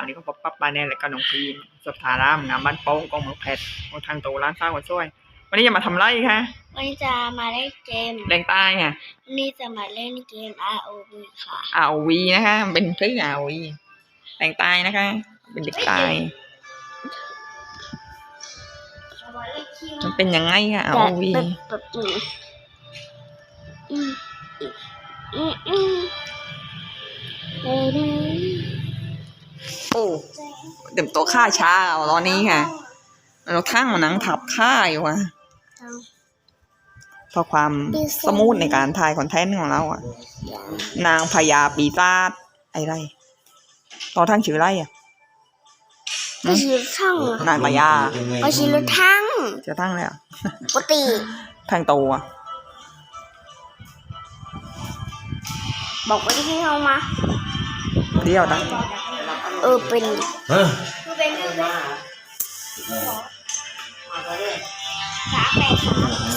วันนี้ก็พบปั๊บปาแน่และก็น้องพีมสุดทารามงามบ้านโป้งกองเมืองเพชรโอทางโตร้านฟ้าหัวช่วย วันนี้จะมาทำไรคะวันนี้จะมาเล่นเกมแดงใต้ค่ะวันนี้จะมาเล่นเกม ROV ค่ะอาวีนะคะมันเป็นชื่ออาวีแดงใต้นะคะ เป็นเด็กใต้มันเป็นยังไงคะอาวีแบบแบบนี้อืมอืมอืมเออเออ โอ้เต็มตัวค่าช้าเอาตอนนี้ค่ะเราทั้งมานังถับค่าอยู่ว่ะเอาเพราะความสมูทในการถ่ายคอนเทนต์ของเราอะ นางพญาปีศาจไอ้ไรต่อทั้งชื่ออะไรอะก็ชีรถทั้งอะนางพญาก็ชีรถทั้งจะทั้งเลยอะปกติทั้งตัวบอกว่าที่เอามาเดียวตั้ง เออเป็นฮะ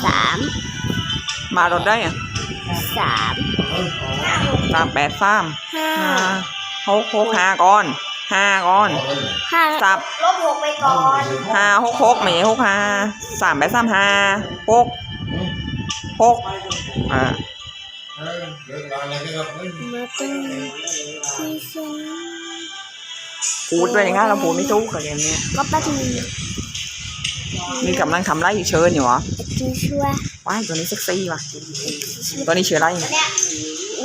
สามมารถได้อะสามสามแปดสามห้าห้าหกหกห้าก้อนห้าก้อนห้าสับลบหกไปก่อนห้าหกหกไม่ใช่หกห้าสามแปดสามห้าหกหกอ่าเดินมาอะไรกันครับเฮ้ยมาตึงที่ฉัน พูดไปอย่างงั้นเราพูดไม่ถูกกับเกมนี้ก็แป๊บนึงนี่กำลังทำไรอยู่เชิญอยู่เหรอจะช่วยว้ายตัวนี้เซ็กซี่ว่ะ ตัวนี้ชื่ออะไรแม่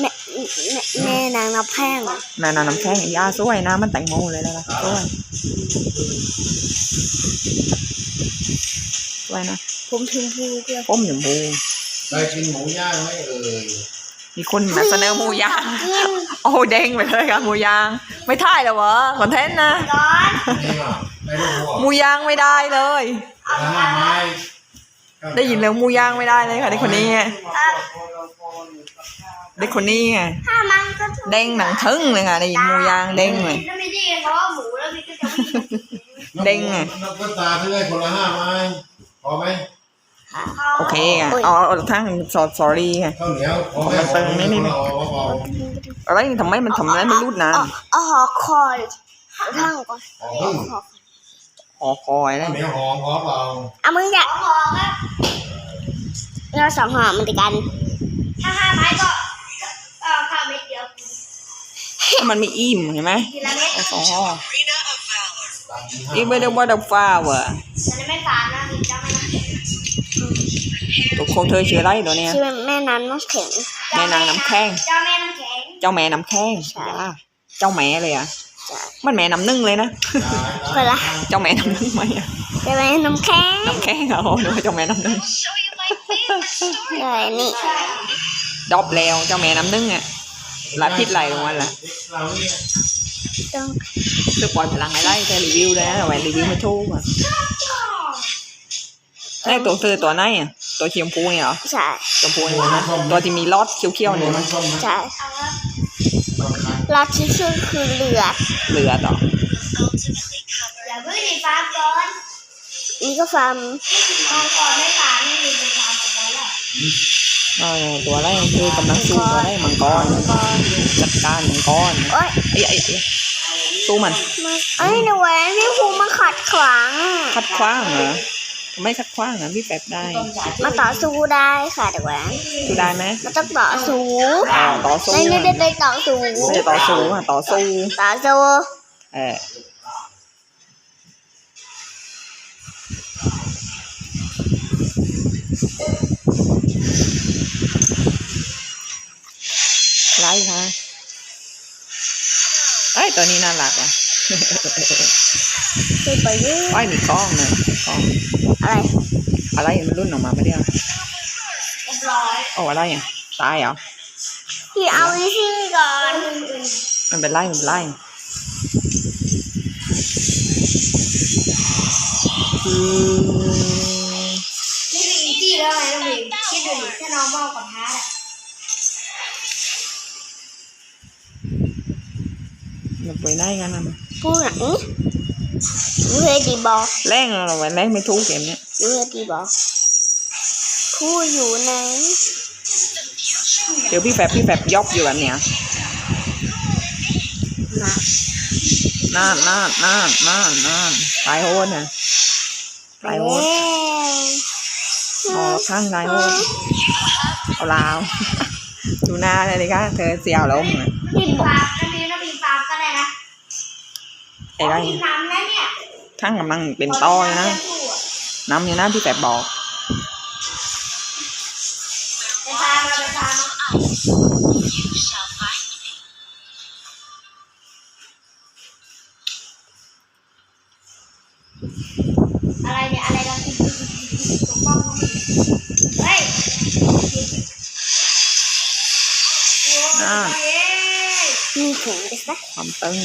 แม่แม่นางนับแพงนานาน้ำแข็งยาสวยนะมันแตงโมเลยนะสวยสวยนะผมชมพูเพื่อก้มหยมพูได้กินหมูย่างไหมเอ่ย มีคนมาเสนอหมูย่างกินโอ้เด้งไปเลยครับหมูย่าง ไม่ท่ายเหรอวะคอนเทนต์นะร้อนนี่อะได้ลูกหัวหมูย่างไม่ได้เลยห้าไม้ได้ยินเรื่องหมูย่างไม่ได้เลยค่ะเด็กคนนี้ไงเด็กคนนี้ไงถ้ามันก็ถูกเด้งหนังทึ่งเลยค่ะได้ยินหมูย่างเด้งเลยแล้วไม่ได้เพราะว่าหมูแล้วมันก็จะไม่เด้งไงนักก็ตาที่ได้คนละห้าไม้พอไหม โอเคไงเอาเอาเอาทั้งสอดสอรี่ไงข้าวเหนียวพอไหมมันตึงนิดๆพอพออะไรทำไมมันทำอะไรมันรูดนานเอาหอคอยทั้งก่อนหอมพึ่งคอคอยอะไรข้าวเหนียวหอมหอมเปล่าอะมึงอยากหอครับเราสองหอมันติดกัน ถ้าห้าไม้ก็เออข้าวเม็ดเดียวมันมีอิ่มเห็นไหมทีละเม็ดเอาสองห่อตามกินห้าอีกไม่ได้ว่าดับฟ้าว่ะแต่ไม่ฝานนะมีเจ้าแม่ ตัวคงเธอชื่ออะไรตัวเนี้ยชื่อแม่น้ำน้ำแข็งแม่นางน้ำแข้งเจ้าแม่น้ำแข็งเจ้าแม่น้ำแข้งใช่จ้าเจ้าแม่เลยอะมันแม่น้ำนึ่งเลยนะคนละเจ้าแม่น้ำนึ่งไหมอะเจ้าแม่น้ำแข็งน้ำแข้งเหรอหรือว่าเจ้าแม่น้ำนึ่งใช่นี่ดอบแล้วเจ้าแม่น้ำนึ่งอะหลาพิษไหลลงมาละต้องคือปล่อยพลังไอ้ไล่แต่รีวิวเลยนะแต่ว่ารีวิวไม่ถูกอะไอ้ตัวเธอตัวไหนอะ ตัวชมพูเนี่ยเหรอใช่ชมพูเนี่ยนะตัวที่มีลอดเขียวๆเนี่ยมันะนส้มนะใช่ต้องคันรอที่ชื่อคือเหลือดเหลือต่ออย่าเพิ่งดีฟาร์มก่อนนี่ก็ฟาร์มฟาร์มก่อนไม่ฟาร์มไม่มีเป็นฟาร์มก่อนแล้วเออตัวอะไรคือกำลังสู้ตัวอะไรมังกรก่อนจัดการมังกรโอ๊ยไอ้ไอ้ไอ้สู้มันมันเอ้ยหนูแหวนนี่ครูมาขัดขวางอะคัดคว้างเหรอทำ ไมคัดคว้างอะพี่แป๊บได้มาต่อสู้ได้ค่ะเด็กแหวนสู้ได้ไหมมันต้องต่อสู้อ๋อต่อสู้ไม่อะได้ไปต่อสู้ไม่ได้ต่อสู้อะต่อสู้ต่อสู้เออไรคะไอ้ยตัวนี้น่ารักอะ คือไปยืดไอ้ยมีกล้องนะกล้องอะไร อะไรมันรุ่นออกมาไม่ได้เอาเรียบร้อยเอาอะไรอะตายเหรอพี่เอาอีซี่ก่อนมันเป็นไรมันเป็นไรคือนี่เป็นอีซี่แล้วไงน้องบิมคิดดูดิถ้าน้องมากกว่าท้าอะ มันไปไหนกันนะมันพูดหนังหนูเคยดีบอแรงเราไว้แรงไม่ทุกเกมเนี้ยหนูเคยดีบอกพูดอยู่ไหนเดี๋ยวพี่แฟบพี่แฟบยอบอยู่แบบเนี้ยน่านน่านน่านน่านน่านตายโหดน่ะตายโหดอ๋อข้างตายโหดเอาลาว ดูหน้าเลยดิค่ะเธอเสียวล้มน่ะพี่ฟาร์มน้ำพีน้ำพีฟาร์มก็ได้นะ ไอ้ไรพี่น้ำนะเนี่ยข้างกำลังเป็นต้ออยู่นะ น้ำอยู่นะพี่แปบบอกไปฟาร์มมาไปฟาร์มมาอะไรเนี่ย อะไรกันตกป้องเฮ้ยมีถุงดิสนะความตึง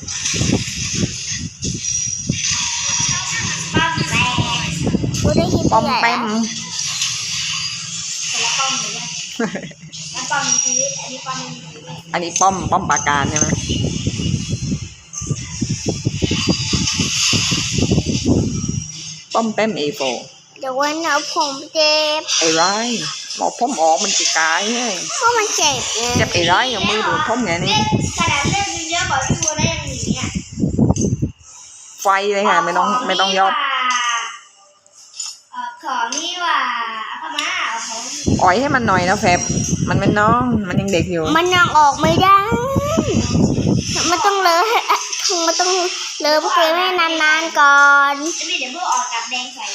ป้อมแตกกูได้ยินป้อมแป้มคนละป้อมเลยนั่นป้อมมีชีวิตอันนี้ป้อมไม่มีชีวิตอันนี้ป้อมป้อมปราการใช่ไหมป้อมแป้มเอโฟเดี๋ยววันเอาผมเจ็บไอ้ไรหมอพ่อมออกมันจะกายไงเพราะมันเจ็บไงเจ็บไอ้ไรเอามือดูดพ่อมไงนี่ขนาดเลือดเยอะกว่าพี่บัวได้ ยังหนีอะไฟเลยค่ะ ไม่ต้องไม่ต้องยอดเอ่อของนี่ว่าเข้ามาเอาของอ่อยให้มันหน่อยนะแฟบ มันเป็นน้องมันยังเด็กอยู่ มันยังออกไม่ได้ มันต้องเลอะให้มันต้องเลอะพวกเกมให้นานๆก่อนไม่เดี๋ยวพวกออกกับแดงใส่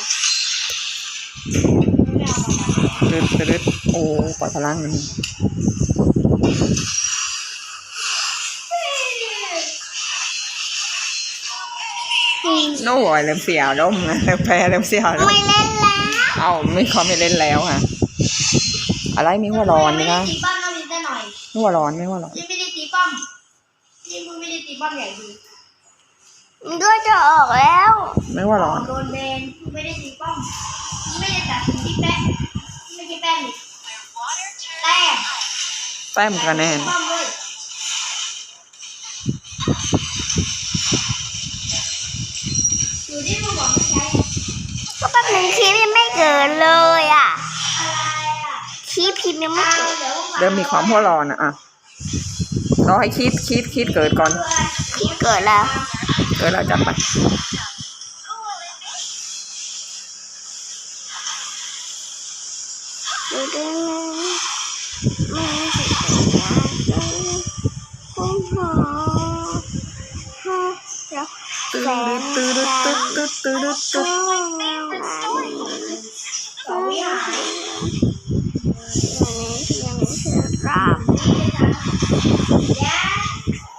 ตึ๊ดตึ๊ดโอ้ปล่อยพลังมัน โน่ยเริ่มเสียวล้มนะแพ้เริ่มเสียวล้มไม่เล่นแล้วเอ้าไม่เขาไม่เล่นแล้วค่ะ อะไรมีหัวร้อนไหมคะตีป้อมต้องมีแต่หน่อยหัวร้อนไม่หัวร้อนยังไม่ได้ตีป้อมยังไม่ได้ตีป้อมใหญ่ดีมันด้วยจะออกแล้ว ไม่หัวร้อนโดนเบนไม่ได้ตีป้อมไม่ได้ตัดสินที่แป้งไม่ใช่แป้งนี่แป้งแต้มคะแนนป้อมเลยอยู่ คลิปพิมพ์ยังไม่เกิดเริ่มมีความหัวร้อนอะอะรอให้คิดคิดคิดเกิดก่อน คลิปเกิดแล้ว เกิดแล้วจับไปดูด้วยนะไม่ใช่ตัวโอ้โหฮะแล้วตื้อตื้อตื้อตื้อตื้อตื้อตื้อสอ ชื่อรอบ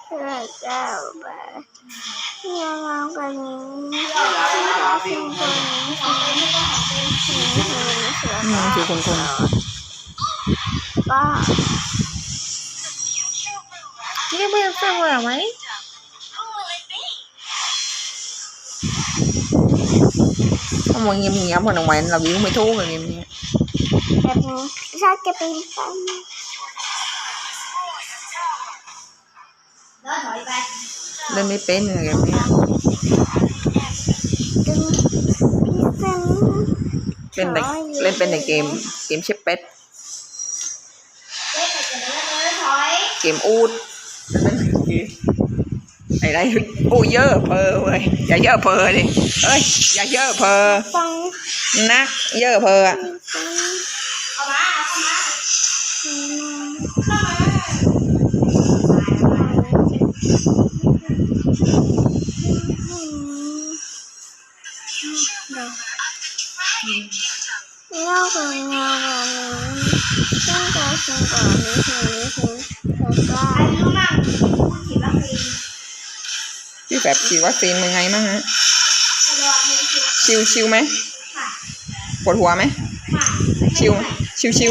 เพื่อเจ้าไปยังมองกันนี้สิ่งคนนี้สิ่งนี้สิ่งนี้เสือ แหวนเราวิ่งไม่ถูกเลยเงียบเงียบแบบนี้ชาจะเป็นฟันแล้วถอยไปเล่นไม่เป็นเลยเงียบเงียบดึงพี่เซนเล่นแต่เล่นเป็นในเกมเกมเชฟเป็ดเล็กไปเจอแล้วถอยเกมอูดไอ้ไรอู้เยอะเพอเว้ยอย่าเยอะเพอดิเอ้ยอย่าเยอะเพอฟังนะเยอะเพออะเอามาเอามาเข้ามา เล่ากันเงาซึ่งการซึ่งก่อนนี้คือนี้คือแต่ก็อามากคุณฉีดวัคซีนพี่แบบฉีดวัคซีนเป็นไงบ้างฮะระวังมือฉีดชิวชิวไหมปวดหัวไหมชิวชิวชิว